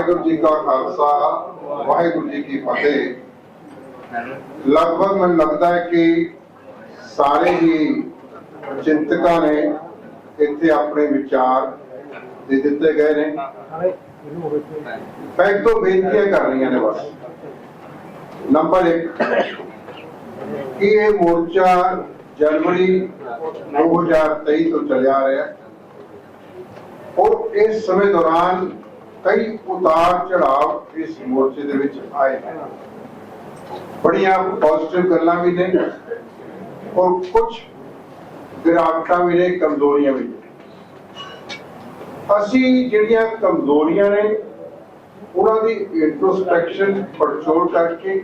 ਵਾਹਿਗੁਰੂ ਜੀ ਕਾ ਖਾਲਸਾ, ਵਾਹਿਗੁਰੂ ਜੀ ਕੀ ਫਤਿਹ। ਲਗਭਗ ਮੈਨੂੰ ਲੱਗਦਾ ਹੈ ਕਿ ਸਾਰੇ ਹੀ ਚਿੰਤਕਾਂ ਨੇ ਇੱਥੇ ਆਪਣੇ ਵਿਚਾਰ ਦੇ ਦਿੱਤੇ ਗਏ ਨੇ। ਮੈਂ ਇੱਕ ਦੋ ਬੇਨਤੀਆਂ ਕਰਨੀਆਂ ਨੇ ਬਸ। ਨੰਬਰ 1 ਕਿ ਇਹ ਮੋਰਚਾ ਜਨਵਰੀ 2023 ਤੋਂ ਚੱਲਿਆ ਰਿਹਾ ਔਰ ਇਸ ਸਮੇਂ ਦੌਰਾਨ ਕਈ ਉਤਾਰ ਚੜਾਵ ਇਸ ਮੋਰਚੇ ਦੇ ਵਿੱਚ ਆਏ ਨੇ। ਬੜੀਆਂ ਪੋਜ਼ਿਟਿਵ ਗੱਲਾਂ ਵੀ ਨੇ ਔਰ ਕੁਝ ਗਿਰਾਵਟਾਂ ਵੀ ਨੇ, ਕਮਜ਼ੋਰੀਆਂ ਵੀ ਅਸੀਂ ਜਿਹੜੀਆਂ ਕਮਜ਼ੋਰੀਆਂ ਨੇ, ਉਹਨਾਂ ਦੀ ਇੰਟਰੋਸਪੈਕਸ਼ਨ ਪੜਚੋਲ ਕਰਕੇ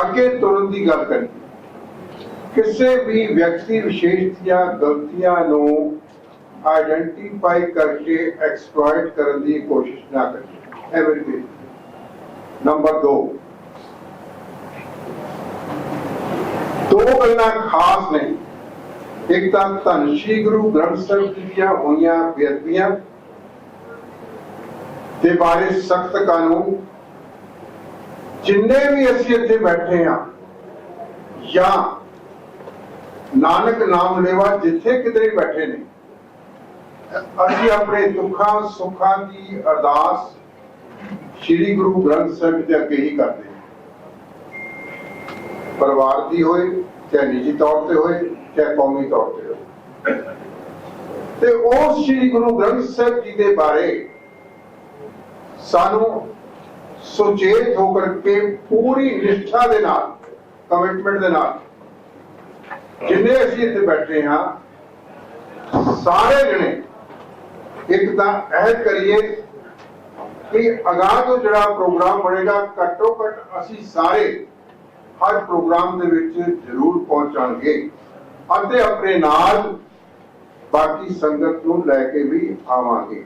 ਅੱਗੇ ਤੁਰਨ ਦੀ ਗੱਲ ਕਰੀ ਕਿਸੇ ਵੀ ਵਿਅਕਤੀ ਵਿਸ਼ੇਸ਼ ਦੀਆਂ ਗਲਤੀਆਂ ਨੂੰ ਆਇਡੈਂਟੀਫਾਈ ਕਰਕੇ ਐਕਸਪਲੋਇਟ ਕਰਨ ਦੀ ਕੋਸ਼ਿਸ਼ ਨਾ ਕਰੀ ਐਵਰੀਥਿੰਗ ਨੰਬਰ 2 ਦੋ। ਗੱਲਾਂ ਖਾਸ ਨੇ। ਇੱਕ ਤਾਂ ਧੰਨ ਗੁਰੂ ਗ੍ਰੰਥ ਸਾਹਿਬ ਜੀ ਦੀਆਂ ਹੋਈਆਂ ਬੇਅਦਬੀਆਂ ਦੇ ਬਾਰੇ ਸਖਤ ਕਾਨੂੰਨ। ਜਿੰਨੇ ਵੀ ਅਸੀਂ ਇੱਥੇ ਬੈਠੇ ਹਾਂ ਜਾਂ ਨਾਨਕ ਨਾਮ ਲੈਵਾ ਜਿੱਥੇ ਕਿਤੇ ਬੈਠੇ ਨੇ ਅਸੀਂ ਆਪਣੇ ਦੁੱਖਾਂ, ਸੁੱਖਾਂ ਦੀ ਅਰਦਾਸ ਸ੍ਰੀ ਗੁਰੂ ਗ੍ਰੰਥ ਸਾਹਿਬ ਦੇ ਅੱਗੇ ਹੀ ਕਰਦੇ ਪਰਿਵਾਰ ਦੀ ਹੋਏ, ਚਾਹੇ ਨਿੱਜੀ ਤੌਰ ਤੇ ਹੋਏ, ਚਾਹੇ ਕੌਮੀ ਤੌਰ ਤੇ ਹੋਏ। ਤੇ ਉਸ ਸ੍ਰੀ ਗੁਰੂ ਗ੍ਰੰਥ ਸਾਹਿਬ ਜੀ ਦੇ ਬਾਰੇ ਸਾਨੂੰ ਸੁਚੇਤ ਹੋ ਕਰਕੇ ਪੂਰੀ ਨਿਸ਼ਠਾ ਦੇ ਨਾਲ ਕਮਿਟਮੈਂਟ ਦੇ ਨਾਲ, ਜਿੰਨੇ ਅਸੀਂ ਇੱਥੇ ਬੈਠੇ ਹਾਂ, ਸਾਰੇ ਜਣੇ ਇੱਕ ਤਾਂ ਇਹ ਕਰੀਏ ਕਿ ਅਗਾਹ ਤੋਂ ਜਿਹੜਾ ਪ੍ਰੋਗਰਾਮ ਬਣੇਗਾ, ਘੱਟੋ ਘੱਟ ਅਸੀਂ ਸਾਰੇ ਹਰ ਪ੍ਰੋਗਰਾਮ ਦੇ ਵਿੱਚ ਜ਼ਰੂਰ ਪਹੁੰਚਾਂਗੇ ਅਤੇ ਆਪਣੇ ਨਾਲ ਬਾਕੀ ਸੰਗਤ ਨੂੰ ਲੈ ਕੇ ਵੀ ਆਵਾਂਗੇ।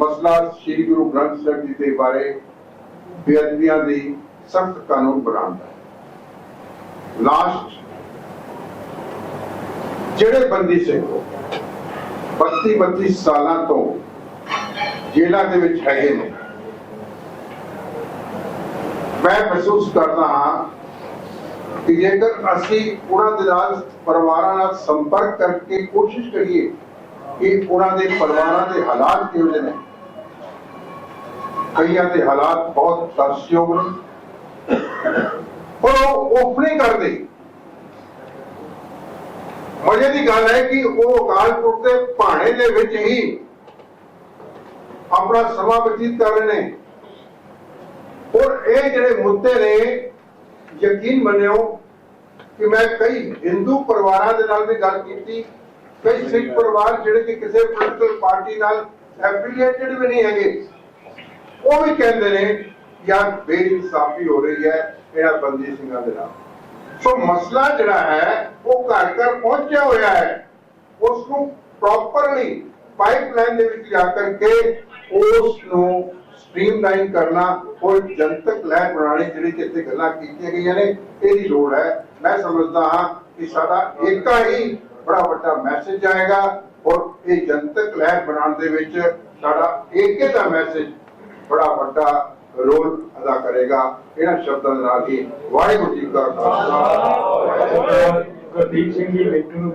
ਮਸਲਾ ਸ੍ਰੀ ਗੁਰੂ ਗ੍ਰੰਥ ਸਾਹਿਬ ਜੀ ਦੇ ਬਾਰੇ ਬੇਅਦਬੀਆਂ ਦੀ ਸਖਤ ਕਾਨੂੰਨ ਬਣਾਉਂਦਾ ਹੈ ਲਾਸਟ ਜਿਹੜੇ ਬੰਦੀ ਸਿੰਘ 32 32 ਸਾਲਾਂ ਤੋਂ ਜੇਲ੍ਹਾਂ ਦੇ ਵਿੱਚ ਹੈਗੇ ਨੇ। ਮੈਂ ਮਹਿਸੂਸ ਕਰਦਾ ਹਾਂ ਕਿ ਜੇਕਰ ਅਸੀਂ ਉਹਨਾਂ ਦੇ ਨਾਲ, ਪਰਿਵਾਰਾਂ ਨਾਲ ਸੰਪਰਕ ਕਰਕੇ ਕੋਸ਼ਿਸ਼ ਕਰੀਏ ਕਿ ਉਹਨਾਂ ਦੇ ਪਰਿਵਾਰਾਂ ਦੇ ਹਾਲਾਤ ਕਿਹੋ ਜਿਹੇ ਨੇ। ਕਈਆਂ ਦੇ ਹਾਲਾਤ ਬਹੁਤ ਤਰਸਯੋਗ ਨੇ। ਪਰ ਉਹ ਓਪਨਿੰਗ ਕਰਦੇ ਮਜ਼ੇ ਦੀ ਗੱਲ ਹੈ ਕਿ ਉਹ ਅਕਾਲਪੁਰ ਦੇ ਭਾਣੇ ਦੇ ਵਿੱਚ ਹੀ ਆਪਣਾ ਸਮਾਂ ਬਤੀਤ ਕਰ ਰਹੇ ਨੇ। ਔਰ ਇਹ ਜਿਹੜੇ ਮੁੱਦੇ ਨੇ, ਯਕੀਨ ਮੰਨਿਓ ਕਿ ਮੈਂ ਕਈ ਹਿੰਦੂ ਪਰਿਵਾਰਾਂ ਦੇ ਨਾਲ ਵੀ ਗੱਲ ਕੀਤੀ, ਕਈ ਸਿੱਖ ਪਰਿਵਾਰ ਜਿਹੜੇ ਕਿ ਕਿਸੇ ਪੋਲੀਟੀਕਲ ਪਾਰਟੀ ਨਾਲ ਐਫੀਲੀਏਟਡ ਵੀ ਨਹੀਂ ਹੈਗੇ, ਉਹ ਵੀ ਕਹਿੰਦੇ ਨੇ, ਯਾਰ ਬੇਇਨਸਾਫੀ ਹੋ ਰਹੀ ਹੈ ਇਹਨਾਂ ਬੰਦੀ ਸਿੰਘਾਂ ਦੇ ਨਾਲ ਸੋ ਮਸਲਾ ਜਿਹੜਾ ਹੈ, ਉਹ ਘਰ ਘਰ ਪਹੁੰਚਿਆ ਹੋਇਆ ਹੈ। ਉਸ ਨੂੰ ਪ੍ਰੋਪਰਲੀ ਪਾਈਪਲਾਈਨ ਦੇ ਵਿੱਚ ਜਾ ਕਰਕੇ ਉਸ ਨੂੰ ਸਟ੍ਰੀਮਲਾਈਨ ਕਰਨਾ ਔਰ ਜਨਤਕ ਲਹਿਰ ਬਣਾਉਣੀ ਜਿਹੜੀ ਕਿ ਗੱਲਾਂ ਕੀਤੀਆਂ ਗਈਆਂ ਨੇ, ਇਹਦੀ ਲੋੜ ਹੈ। ਮੈਂ ਸਮਝਦਾ ਹਾਂ ਕਿ ਸਾਡਾ ਏਕਾ ਹੀ ਬੜਾ ਵੱਡਾ ਮੈਸੇਜ ਆਏਗਾ ਔਰ ਇਹ ਜਨਤਕ ਲਹਿਰ ਬਣਾਉਣ ਦੇ ਵਿੱਚ ਸਾਡਾ ਏਕੇ ਦਾ ਮੈਸੇਜ ਬੜਾ ਵੱਡਾ ਰੋਲ ਕਰੇਗਾ। ਇਹਨਾਂ ਸ਼ਬਦਾਂ ਦੇ ਨਾਲ ਹੀ ਵਾਹਿਗੁਰੂ ਜੀ ਕਾ ਖਾਲਸਾ। ਗੁਰਦੀਪ ਸਿੰਘ ਜੀ ਬਿੱਟੂ ਨੂੰ